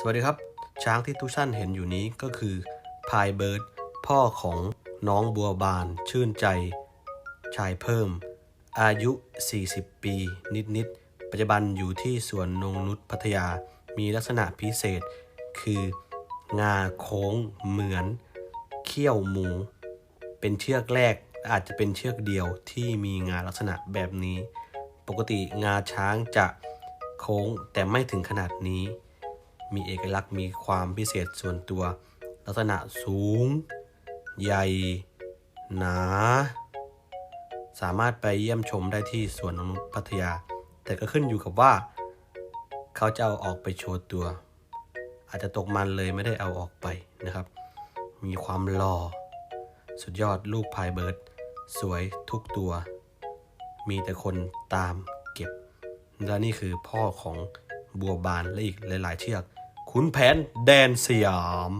สวัสดีครับ ช้างที่ทุกท่านเห็นอยู่นี้ก็คือพายเบิร์ดพ่อของน้องบัวบานชื่นใจ ชายเพิ่ม อายุ 40 ปี นิดๆปัจจุบันอยู่ที่สวนนงนุษพัทยา มีลักษณะพิเศษ คืองาโค้งเหมือน เขี้ยวหมู เป็นเชือกแรกอาจจะเป็นเชือกเดียวที่มีงาลักษณะแบบนี้ ปกติงาช้างจะโค้งแต่ไม่ถึงขนาดนี้ มีเอกลักษณ์มีความพิเศษส่วนตัว ลักษณะสูง ใหญ่ หนา สามารถไปเยี่ยมชมได้ที่สวนนงนุพัทยา แต่ก็ขึ้นอยู่กับว่า เขาจะเอาออกไปโชว์ตัว อาจจะตกมันเลยไม่ได้เอาออกไปนะครับ มีความหล่อ สุดยอดลูกพายเบิร์ด สวยทุกตัว มีแต่คนตามเก็บและนี่คือพ่อของบัวบานและอีกหลาย ๆ เชือก ขุนแผนแดนสยาม